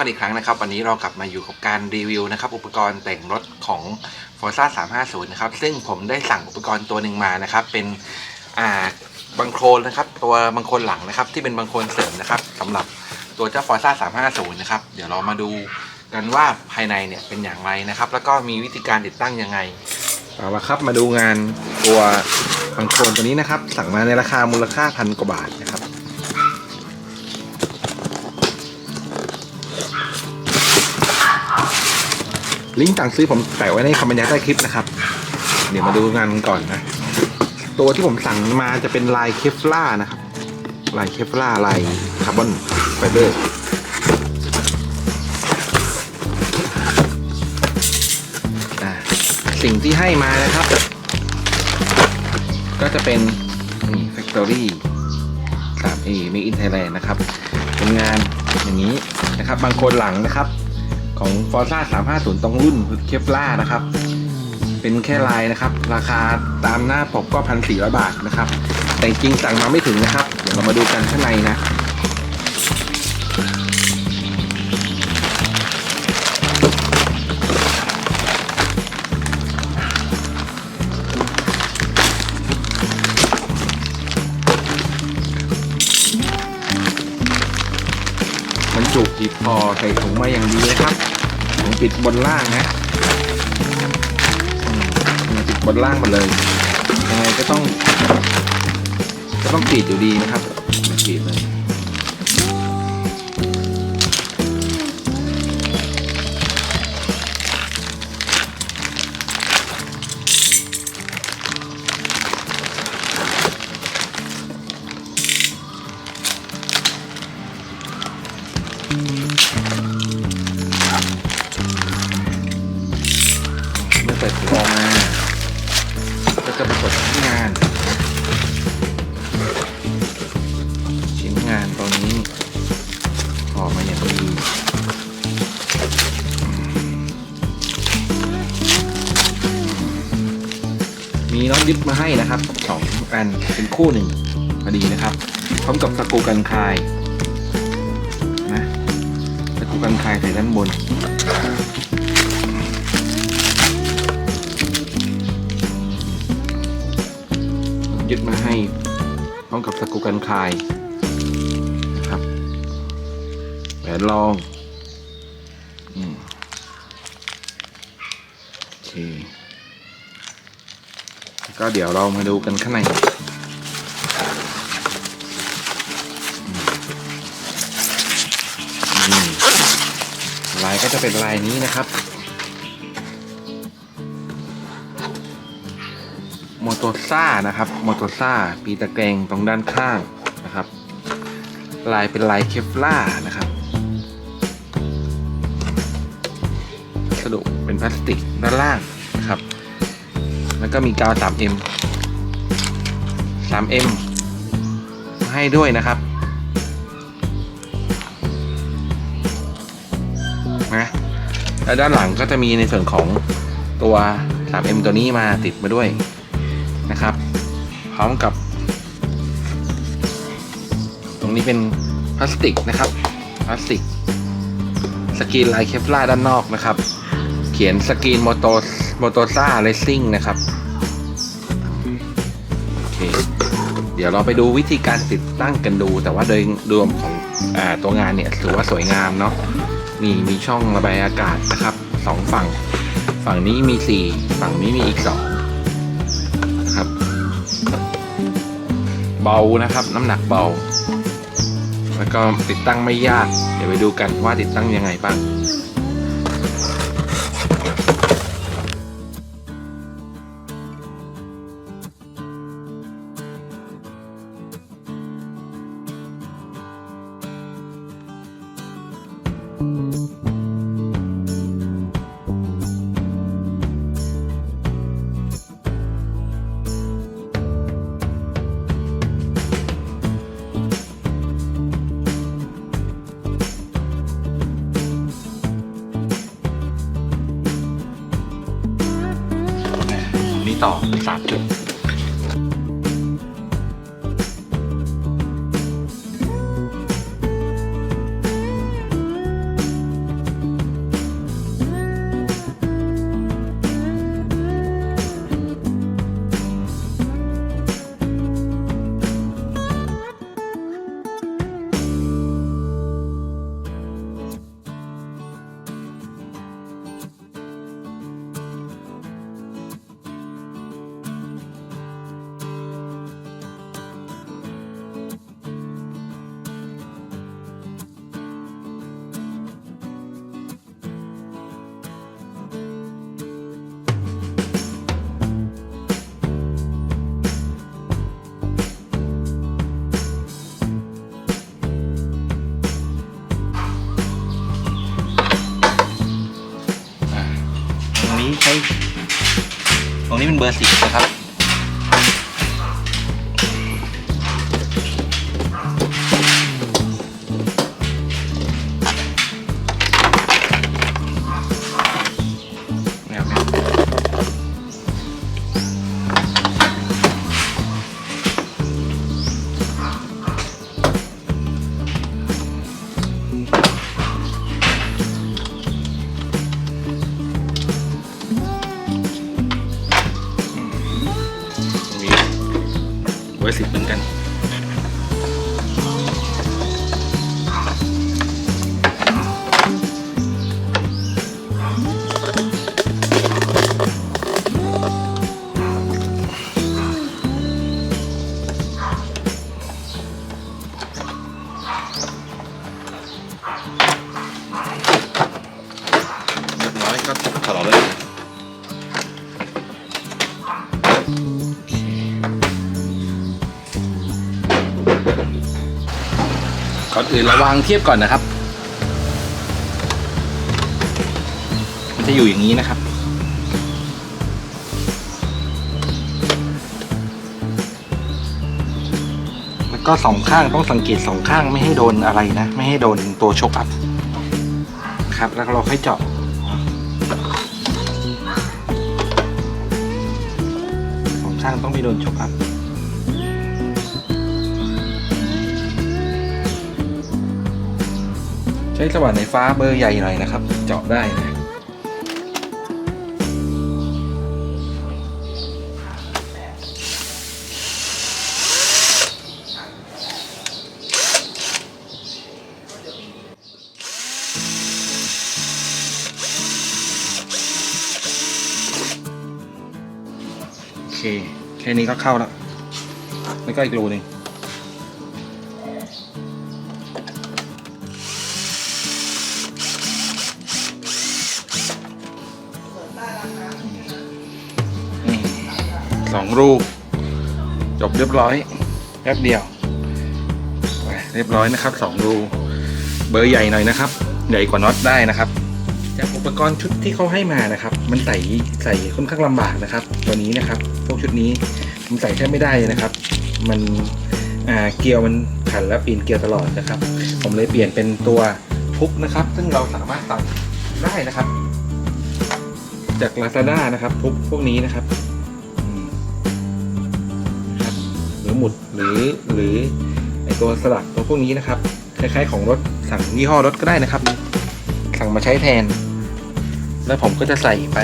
กันอีกครั้งนะครับ วันนี้เรากลับมาอยู่กับการรีวิวนะครับอุปกรณ์แต่งรถของ Forza 350 นะครับ ซึ่งผมได้สั่งอุปกรณ์ตัวหนึ่งมานะครับ เป็นอ่าบังโคลนนะครับ ตัวบังโคลนหลังนะครับ ที่เป็นบังโคลนเสริมนะครับสำหรับตัวเจ้า Forza 350 นะครับ เดี๋ยวเรามาดูกันว่าภายในเนี่ยเป็นอย่างไรนะครับ แล้วก็มีวิธีการติดตั้งยังไงเอาละครับมาดูงานตัวบังโคลนตัวนี้นะครับ สั่งมาในราคามูลค่าพันกว่าบาท ลิงก์สั่งซื้อผมแปะไว้ในคอมเมนต์ใต้คลิปนะครับ เดี๋ยวมาดูงานกันก่อนนะ ตัวที่ผมสั่งมาจะเป็นลายเคฟล่านะครับ ลายเคฟล่าลายคาร์บอนไฟเบอร์อ่าสิ่งที่ให้มานะครับ ก็จะเป็นนี่ Factory 3A Made in Thailand นะครับเป็นงานอย่างนี้นะครับ บางคนหลังนะครับ ของ Forza 350 ตรงรุ่นเคฟล่านะครับ เป็นแค่ลายนะครับ ราคาตามหน้าปกก็พันสี่ร้อบาทนะครับ แต่จริงสั่งมาไม่ถึงนะครับ เดี๋ยวเรามาดูกันข้างในนะ พอใส่ถุงมาอย่างดีนะครับถุงปิดบนล่างนะอืมมันปิดบนล่างหมดเลยยังไงก็ต้อง ก็ต้องปิดอยู่ดีนะครับปิดเลย เปิดถุงออกมาก็จะปรากฏที่งาน ชิ้นงานตัวนี้ห่อมาอย่างดีมีน็อตยึดมาให้นะครับสองอันเป็นคู่หนึ่งพอดีนะครับ พร้อมกับสกูกันคายนะสกูกันคายใส่ด้านบน ยึดมาให้พร้อมกับสกรูกันคายนะครับแหวนรองโอเคแล้วก็เดี๋ยวเรามาดูกันข้างในลายก็จะเป็นลายนี้นะครับ โตซ่านะครับโมโตซ่าปีตะแกรงตรงด้านข้างนะครับ ลายเป็นลายเคฟล่านะครับวัสดุเป็นพลาสติกด้านล่างนะครับ แล้วก็มีกาว 3M 3M มาให้ด้วยนะครับนะแล้วด้านหลังก็จะมีในส่วนของตัว 3M ตัวนี้มาติดมาด้วย นะครับ พร้อมกับ ตรงนี้เป็นพลาสติกนะครับพลาสติกสกรีนลายเคฟลาด้านนอกนะครับ เขียนสกรีนโมโตโมโตซ่าเลสซิ่งนะครับโอเคเดี๋ยวเราไปดูวิธีการติดตั้งกันดู แต่ว่าโดยรวมของอตัวงานเนี่ยถือว่าสวยงามเนาะมีมีช่องระบายอากาศนะครับสองฝั่ง ฝั่งนี้มีสี่ฝั่งนี้มีอีกสอง ครับ เบานะครับน้ำหนักเบา แล้วก็ติดตั้งไม่ยาก เดี๋ยวไปดูกันว่าติดตั้งยังไงบ้างうん。2 3 จุด ช้ ตรงนี้เป็นเบอร์สิบนะครับ เบอ ก่อนอื่นเราวางเทียบก่อนนะครับ มันจะอยู่อย่างนี้นะครับ แล้วก็สองข้างต้องสังเกตสองข้างไม่ให้โดนอะไรนะ ไม่ให้โดนตัวชกอัพครับ แล้วเราค่อยเจาะสองข้างต้องไม่โดนชกอัพ ช้สว่านในฟ้าเบอร์ใหญ่หน่อยนะครับ เจาะได้นะโอเคแค่นี้ก็เข้าแล้ว แล้วก็อีกรูหนึ่ง สองรูจบเรียบร้อยแป๊บเดียว เรียบร้อยนะครับสองรู เบอร์ใหญ่หน่อยนะครับ ใหญ่กว่าน็อตได้นะครับ จากอุปกรณ์ชุดที่เขาให้มานะครับ มันใส่ใส่ค่อนข้างลำบากนะครับ ตัวนี้นะครับ พวกชุดนี้มันใส่แทบไม่ได้นะครับ มันเกียร์มันขันและปีนเกียร์ตลอดนะครับ ผมเลยเปลี่ยนเป็นตัวพุกนะครับ ซึ่งเราสามารถใส่ได้นะครับ จาก Lazada นะครับ พุกพวกนี้นะครับ มุดหรือหรือไอตัวสลักตัวพวกนี้นะครับ คล้ายๆของรถสั่งยี่ห้อรถก็ได้นะครับ สั่งมาใช้แทน แล้วผมก็จะใส่ไป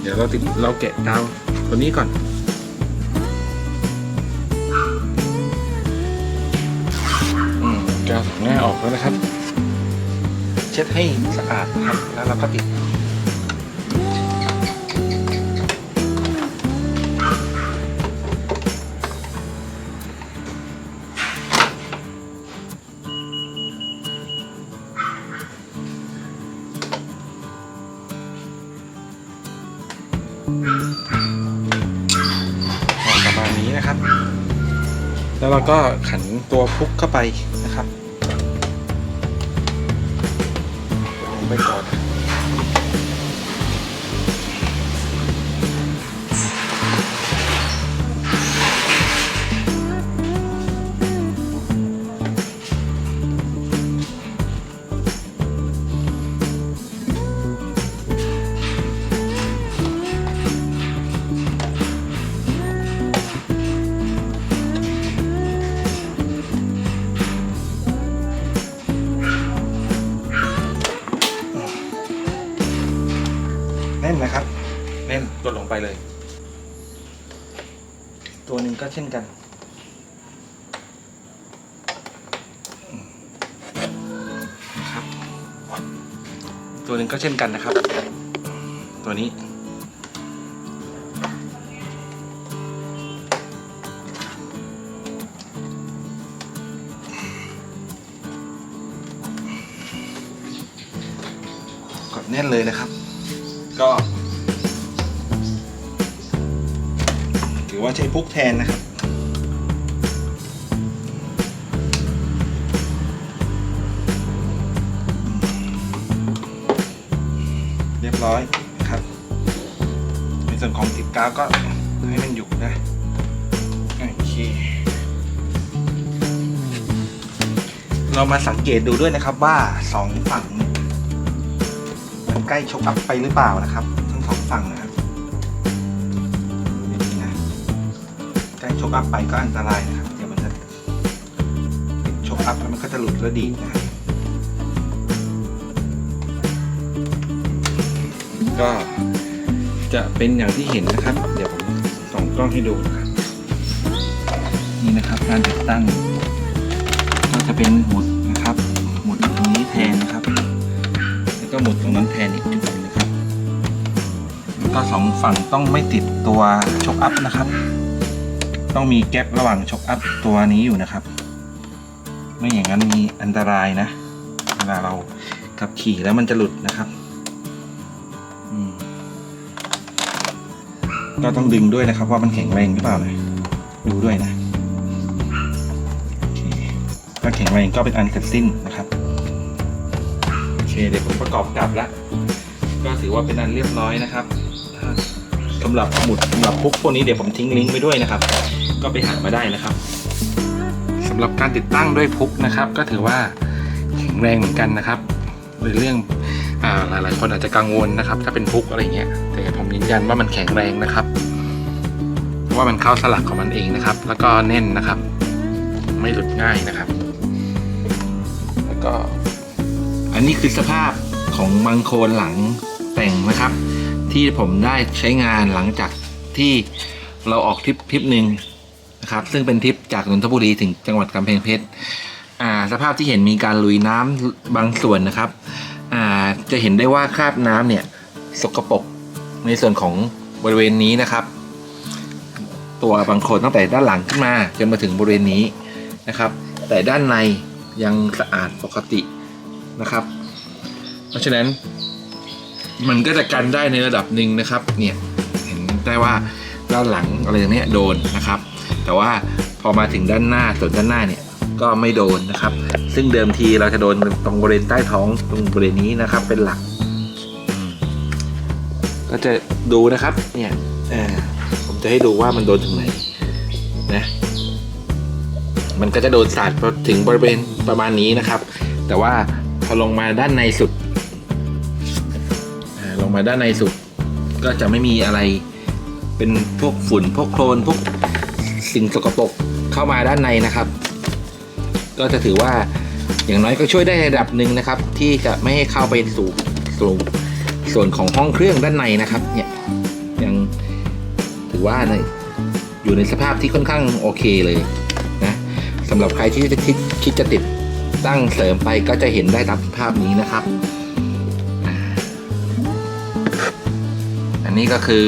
เดี๋ยวเราติดเราแกะดาวตัวนี้ก่อนอืมกาวสองหน้าออกแล้วนะครับ เช็ดให้สะอาดครับแล้วเราก็ติด แล้วเราก็ขันตัวพุกเข้าไปนะครับลงไปก่อน เช่นกันนะครับ ตัวหนึ่งก็เช่นกันนะครับ ตัวนี้กดแน่นเลยนะครับ ก็ ใช้พุกแทนนะครับเรียบร้อยนะครับ ในส่วนของติดกาวก็ให้มันอยู่นะโอเคเรามาสังเกตดูด้วยนะครับว่าสองฝั่งมันใกล้ชกอัพไปหรือเปล่านะครับ ทั้งสองฝั่งนะครับ ชกอัพไปก็อันตรายนะครับ เดี๋ยวมันจะชกอัพแล้วมันก็จะหลุดแล้วดีนะครับก็จะเป็นอย่างที่เห็นนะครับ เดี๋ยวผมส่องกล้องให้ดูนะครับ นี่นะครับการติดตั้ง ก็จะเป็นหมุดนะครับ หมุดตรงนี้แทนนะครับ แล้วก็หมุดตรงนั้นแทนอีกจุดหนึงนะครับแล้วก็สองฝั่งต้องไม่ติดตัวชกอัพนะครับ ต้องมีแกลระหว่างชกอัพตัวนี้อยู่นะครับ ไม่อย่างนั้นมีอันตรายนะ เวลาเราขับขี่แล้วมันจะหลุดนะครับก็ต้องดึงด้วยนะครับ ว่ามันแข็งแรงหรือเปล่านะดูด้วยนะถ้าแข็งแรงก็เป็นอันเสร็จสิ้นนะครับโอเคเดี๋ยวผมประกอบกลับแล้วก็ถือว่าเป็นอันเรียบร้อยนะครับสำหรับหมุดสำหรับพุกพวกนี้เดี๋ยวผมทิ้งลิงก์ไว้ด้วยนะครับ ก็ไปหามาได้นะครับสำหรับการติดตั้งด้วยพุกนะครับ ก็ถือว่าแข็งแรงเหมือนกันนะครับในเรื่องอ่าหลาย ๆ คนอาจจะกังวลนะครับ ถ้าเป็นพุกอะไรเงี้ยแต่ผมยืนยันว่ามันแข็งแรงนะครับว่ามันเข้าสลักของมันเองนะครับ แล้วก็แน่นนะครับ ไม่หลุดง่ายนะครับ แล้วก็ อันนี้คือสภาพของบังโคนหลังแต่งนะครับ ที่ผมได้ใช้งานหลังจากที่ เราออกทริปทริปหนึ่งนะครับ ซึ่งเป็นทริปจากนนทบุรีถึงจังหวัดกำแพงเพชรอ่า สภาพที่เห็นมีการลุยน้ำบางส่วนนะครับ อ่าจะเห็นได้ว่าคราบน้ำเนี่ยสกปรกในส่วนของบริเวณนี้นะครับ ตัวบางโคนตั้งแต่ด้านหลังขึ้นมาจนมาถึงบริเวณนี้นะครับ แต่ด้านในยังสะอาดปกตินะครับ เพราะฉะนั้นมันก็จะกันได้ในระดับหนึ่งนะครับ เนี่ยเห็นได้ว่า ด้านหลังอะไรอย่างเนี้ยโดนนะครับ แต่ว่าพอมาถึงด้านหน้าส่วนด้านหน้าเนี่ยก็ไม่โดนนะครับ ซึ่งเดิมทีเราจะโดนตรงบริเวณใต้ท้องตรงบริเวณนี้นะครับเป็นหลัก ก็จะดูนะครับเนี่ยผมจะให้ดูว่ามันโดนถึงไหนนะมันก็จะโดนสาดถึงบริเวณประมาณนี้นะครับ แต่ว่าพอลงมาด้านในสุดลงมาด้านในสุดก็จะไม่มีอะไร เป็นพวกฝุ่นพวกโคลนพวกสิ่งสกปรกเข้ามาด้านในนะครับ ก็จะถือว่าอย่างน้อยก็ช่วยได้ระดับหนึ่งนะครับ ที่จะไม่ให้เข้าไปสู่สู่ส่วนของห้องเครื่องด้านในนะครับเนี่ยยังถือว่าในอยู่ในสภาพที่ค่อนข้างโอเคเลยนะสำหรับใครที่จะคิดคิดจะติดตั้งเสริมไปก็จะเห็นได้ตามภาพนี้นะครับ อันนี้ก็คือ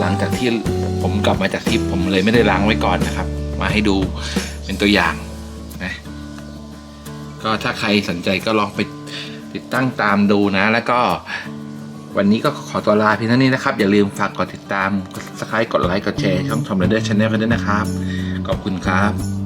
หลังจากที่ผมกลับมาจากทริปผมเลยไม่ได้ล้างไว้ก่อนนะครับ มาให้ดูเป็นตัวอย่างนะก็ถ้าใครสนใจก็ลองไปติดตั้งตามดูนะ แล้วก็วันนี้ก็ขอตัวลาเพียงเท่านี้นะครับ อย่าลืมฝากกดติดตาม กด subscribe กดไลค์กดแชร์ช่องทอมเรเดอร์ชาแนลกันด้วยนะครับ ขอบคุณครับ